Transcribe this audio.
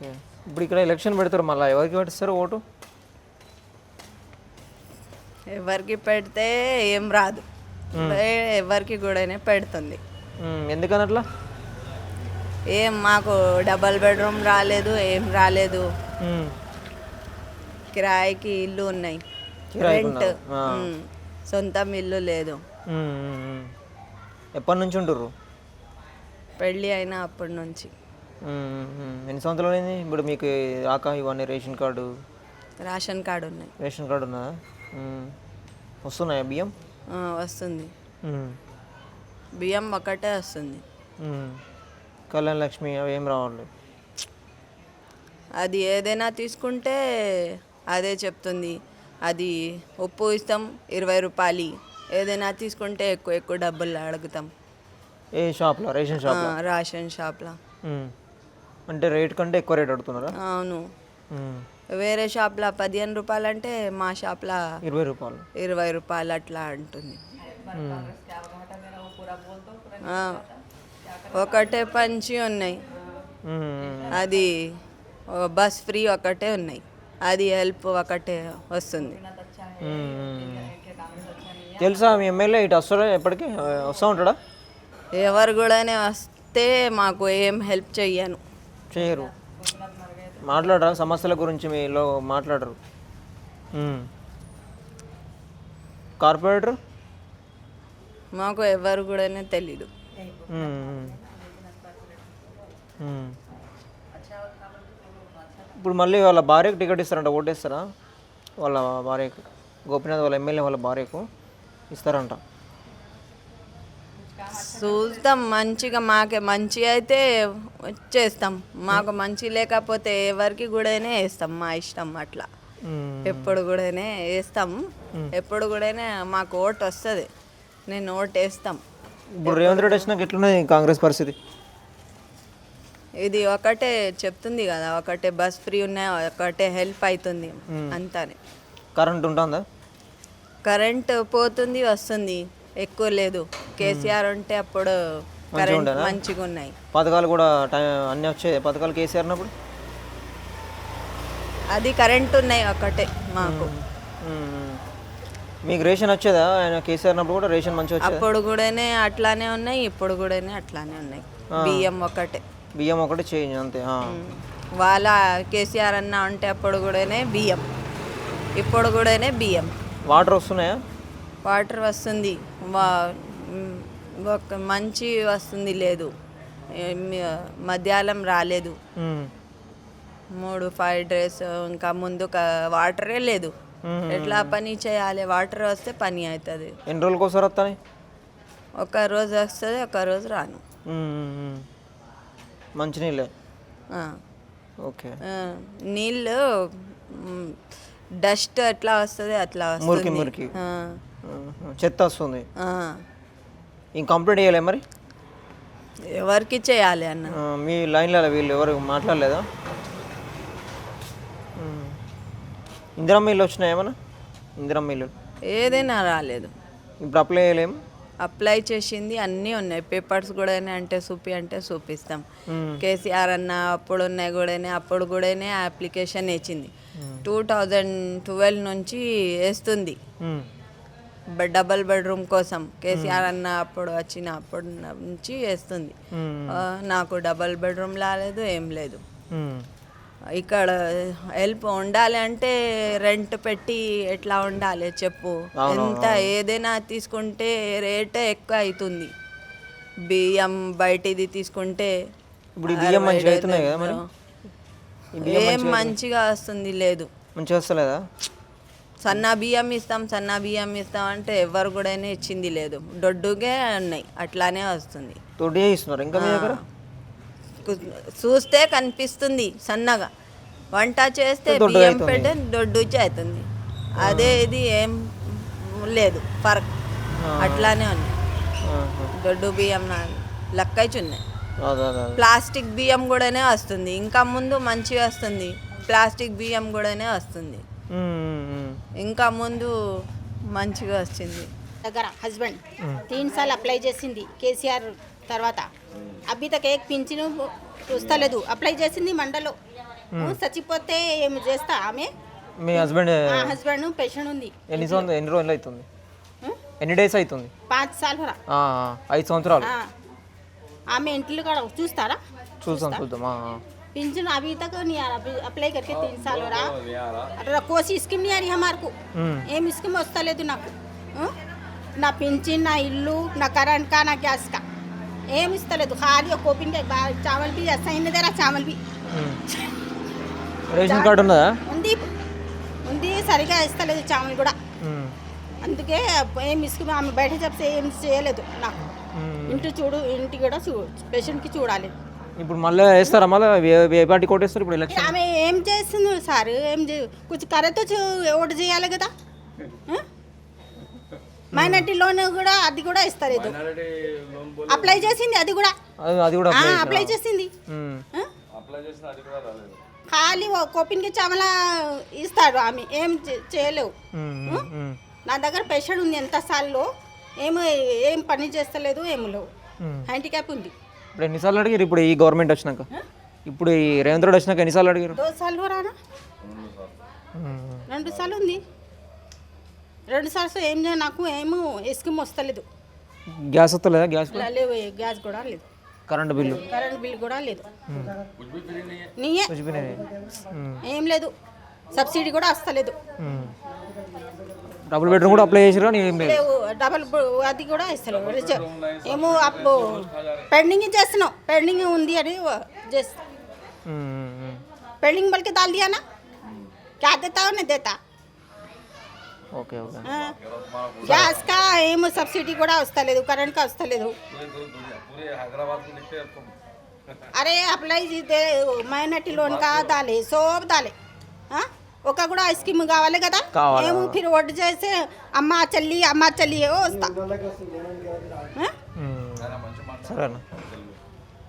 Okay. ఇప్పుడు ఇక్కడ election పెడతారు మళ్ళీ. ఎవరికి పెట్టిస్తారు ఓటు? ఎవరికి పెడితే ఏం రాదు. ఏ- ఎవరికి కూడానే పెడుతుంది. ఎందుకని అట్లా ఏం మాకు డబల్ బెడ్రూమ్ రాలేదు ఏం రాలేదు. కిరాయికి ఇల్లు ఉన్నాయి. రెంట్. సొంతం ఇల్లు లేదు. ఎప్పటి నుంచి ఉంటుర్రు పెళ్ళి అయిన అప్పటి నుంచి. ఎన్ని సంవత్సరాలు అయింది? ఇప్పుడు మీకు రాక ఇవన్నీ రేషన్ కార్డు? రేషన్ కార్డు ఉన్నాయి. రేషన్ కార్డు ఉన్నదా. వస్తున్నాయా బియ్యం? వస్తుంది. బియ్యం ఒకటే వస్తుంది. కళ్యాణ లక్ష్మి అవి ఏం రావాలి అది ఏదైనా తీసుకుంటే అదే చెప్తుంది. అది ఉప్పు ఇస్తాం ఇరవై రూపాయలు. ఏదైనా తీసుకుంటే ఎక్కువ ఎక్కువ డబ్బులు అడుగుతాం. ఏ షాప్లో? రేషన్ షాప్ రేషన్ షాప్లో. అంటే రేట్ కంటే ఎక్కువ రేట్ అడుగుతున్నారా? అవును. వేరే షాప్లో పదిహేను రూపాయలు అంటే మా షాప్లో ఇరవై రూపాయలు. ఇరవై రూపాయలు అట్లా అంటుంది. ఒకటే పంచి ఉన్నాయి. అది బస్ ఫ్రీ ఒకటే ఉన్నాయి. అది హెల్ప్ ఒకటే వస్తుంది. తెలుసా మీ ఎమ్మెల్యే ఇటు వస్తాడా ఎప్పటికీ? వస్తూ ఉంటాడా? ఎవరు కూడానే వస్తే మాకు ఏం హెల్ప్ చెయ్యను. చేయరు. మాట్లాడరా సమస్యల గురించి మీలో మాట్లాడరు. కార్పొరేటర్? మాకు ఎవరు కూడానే తెలీదు. ఇప్పుడు మళ్ళీ వాళ్ళ భార్యకు టికెట్ ఇస్తారంట ఓటేస్తారా? వాళ్ళ భార్యకు గోపీనాథ్ వాళ్ళ ఎమ్మెల్యే వాళ్ళ భార్యకు ఇస్తారంట. చూస్తాం మంచిగా మాకే మంచి అయితే చేస్తాం మాకు మంచి లేకపోతే ఎవరికి కూడానే వేస్తాం మా ఇష్టం అట్లా. ఎప్పుడు కూడానే వేస్తాం. ఎప్పుడు కూడానే మాకు ఓటు వస్తుంది. నేను ఓటు వేస్తాం. ఇప్పుడు రేవంత్ రెడ్డి వచ్చినాక ఎట్లున్నది కాంగ్రెస్ పరిస్థితి? ఇది ఒకటే చెప్తుంది కదా ఒకటే బస్ ఫ్రీ ఉన్నాయి ఒకటే హెల్ప్ అవుతుంది అంతానే. కరెంట్ ఉంటుందా? కరెంట్ పోతుంది వస్తుంది. ఎక్కువ లేదు. కేసీఆర్ ఉంటే అప్పుడు కరెంట్ మంచిగా ఉన్నాయి. పథకాలు కూడా అన్నీ వచ్చాయి. పథకాలు కేసీఆర్ అన్నప్పుడు అది కరెంట్ ఉన్నాయి ఒకటే మాకు. మీకు రేషన్ వచ్చేదా? ఆయన కేసీఆర్ అన్నప్పుడు కూడా రేషన్ మంచిగా అప్పుడు కూడానే అట్లానే ఉన్నాయి ఇప్పుడు కూడానే అట్లానే ఉన్నాయి. బియ్యం ఒకటే. బియ్యం ఒకటి చేంజ్ అంతే. వాళ్ళ కేసీఆర్ అన్న ఉంటే అప్పుడు కూడానే బియ్యం. ఇప్పుడు కూడానే బియ్యం. వాటర్ వస్తున్నాయా? వాటర్ వస్తుంది. వా ఒక మంచి వస్తుంది లేదు. మధ్యాహ్నం రాలేదు. మూడు ఫైవ్ డేస్ ఇంకా ముందు వాటరే లేదు. ఎట్లా పని చేయాలి? వాటర్ వస్తే పని అవుతుంది ఎన్ని రోజులకు ఒకసారి వస్తాయి? ఒక రోజు వస్తుంది ఒక రోజు రాను. మంచినీళ్ళే ఆ. ఓకే. నీళ్ళు డస్ట్ ఎట్లా వస్తుంది అట్లా మురికి వస్తుంది. మురికి. మ్మ్. చెత్త వస్తుంది. ఇంక కంప్లీట్ చేయలే మరి? ఎవరికి చేయాలి అన్న? మీ లైన్లో వీళ్ళు ఎవరు మాట్లాడలేదా? మ్మ్. ఇందిరమ్మ ఇల్లు వచ్చినాయి ఏమన్నా? ఇందిరమ్మ ఇల్లు. ఏదైనా రాలేదు. ఇప్పుడు అప్లై చేయలేము? అప్లై చేసింది అన్నీ ఉన్నాయి. పేపర్స్ కూడా అంటే చూపి అంటే చూపిస్తాం. కేసీఆర్ అన్న అప్పుడు ఉన్నాయి కూడానే అప్పుడు కూడానే అప్లికేషన్ ఇచ్చింది టూ థౌజండ్ ట్వెల్వ్ నుంచి వేస్తుంది. డబల్ బెడ్రూమ్ కోసం కేసీఆర్ అన్న అప్పుడు వచ్చిన అప్పుడు నుంచి వేస్తుంది నాకు డబల్ బెడ్రూమ్ రాలేదు ఏం లేదు. ఇక్కడ హెల్ప్ ఉండాలి అంటే రెంట్ పెట్టి ఎట్లా ఉండాలి చెప్పు? ఎంత ఏదైనా తీసుకుంటే రేటే ఎక్కువ అవుతుంది బియ్యం బయటిది తీసుకుంటే ఇప్పుడు బియ్యం మంచిగా అవుతున్నాయి కదా ఏం మంచిగా వస్తుంది లేదు. మంచిగా వస్తలేదా? సన్న బియ్యం ఇస్తాం సన్న బియ్యం ఇస్తాం అంటే ఎవరు కూడా ఇచ్చింది లేదు. దొడ్డుగే ఉన్నాయి అట్లానే వస్తుంది. తోటి ఇస్తున్నారు ఇంకా మీ దగ్గర? కు- చూస్తే కనిపిస్తుంది సన్నగా. వంట చేస్తే బియ్యం పెట్టే దొడ్డు అవుతుంది అదే ఇది ఏం లేదు ఫరక్. అట్లానే ఆహా. దొడ్డు బియ్యం లెక్కైచున్నాయి ప్లాస్టిక్ బియ్యం కూడానే వస్తుంది. ఇంకా ముందు మంచిగా వస్తుంది. ప్లాస్టిక్ బియ్యం కూడానే వస్తుంది. ఇంకా ముందు మంచిగా వచ్చింది. దగ్గర హస్బెండ్ తీన్ సార్లు అప్లై చేసింది కేసీఆర్ తర్వాత. అబ్బిత కేక్ ఏక్ పింఛను చూస్తలేదు అప్లై చేసింది మండలో. చచ్చిపోతే ఏం చేస్తా ఆమె? మీ హస్బెండ్ హస్బెండ్ పెన్షన్ ఉంది. ఎన్ని సంవత్సరాలు ఎన్ని రోజులు అవుతుంది ఎన్ని డేస్ అవుతుంది పాంచ్ సార్లు ఐదు సంవత్సరాలు. ఆమె ఇంట్లో కూడా చూస్తారా? చూస్తాం చూద్దాం. पेंशन अभी तक नहीं आ रहा अभी अप्लाई करके तीन साल हो रहा अरे कोई स्कीम नहीं आ रही हमारे को ఉమ్, ఏం స్కీమ్ వస్తలేదు నాకు ఆ? నా పింఛన్ నా ఇల్లు నా కరెంట్ కా నా గ్యాస్ కా ఏం ఇస్తలేదు ఖాళీ ఒక కోపింగ్ చావల్ బి అసైన్ దేరా చావల్ బి ఉమ్. రేషన్ కార్డు ఉన్నదా ఉంది ఉంది సరిగా ఇస్తలేదు చావల్ కూడా ఉమ్, అందుకే ఏం స్కీమ్ ఆమె బయట చెప్తే ఏం చేయలేదు నాకు ఉమ్. ఇంటి చూడు ఇంటి కూడా చూ పేషెంట్కి చూడాలి ఇప్పుడు మళ్ళీ వేస్తారా? మళ్ళీ ఏ- పార్టీ కొట్టేస్తారు ఇప్పుడు ఎలక్షన్ ఆమె ఏం చేస్తుంది సార్? ఏం చే కొంచెం కరెక్ట్ ఓటు చేయాలి కదా? మైనార్టీ లోన్ కూడా అది కూడా ఇస్తలేదు అప్లై చేసింది అది కూడా. అది కూడా అప్లై చేసినా? చేసింది? ఖాళీ ఓ కోపిన్కి చామల ఇస్తాడు ఆమె. ఏం చేయలేవు. నా దగ్గర పేషెంట్ ఉంది ఎంత సార్లు? ఏమి ఏం పని చేస్తలేదు ఏమి లేవు. హ్యాండిక్యాప్ ఉంది. ఇప్పుడు ఎన్నిసార్లు అడిగారు? ఇప్పుడు ఈ గవర్నమెంట్ వచ్చినాక. ఇప్పుడు ఈ రేవంత్ రెడ్డి వచ్చినాక ఎన్నిసార్లు అడిగారు? దో సార్లు రానా? రెండు సార్లు ఉంది. రెండు సార్లు ఏం నాకు ఏమో స్కీమ్ వస్తలేదు. గ్యాస్ వస్తలేదా? గ్యాస్? లేవు గ్యాస్ కూడా లేదు కరెంటు బిల్లు? కరెంట్ బిల్ కూడా లేదు. నీయే? ఏం లేదు. సబ్సిడీ కూడా వస్తలేదు. డబుల్ బెడ్రూమ్ కూడా అప్లై చేసిరా ఏం లేదు లేవు డబల్ బ- అది కూడా ఇస్తలేవు రిజ- ఏమో అప్పు పెండింగ్ చేస్తున్నావు పెండింగ్ ఉంది అని చేస్తా ఉమ్, ఉమ్, ఉమ్. पेंडिंग बोल के डाल दिया ना क्या देता हो नहीं देता ఓకే ఓకే हाँ। గ్యాస్ కా ఏమో సబ్సిడీ కూడా వస్తలేదు కరెంట్ కా వస్తలేదు అరే అప్లై చేస్తే మైనార్టీ లోన్ కా దాలే సోప్ దాలే ఆ? ఒక కూడా స్కీమ్ కావాలి కదా. ఏమో ఫిర్ ఓటు చేస్తే అమ్మ చెల్లి అమ్మ చెల్లి వస్తా. సరేనా.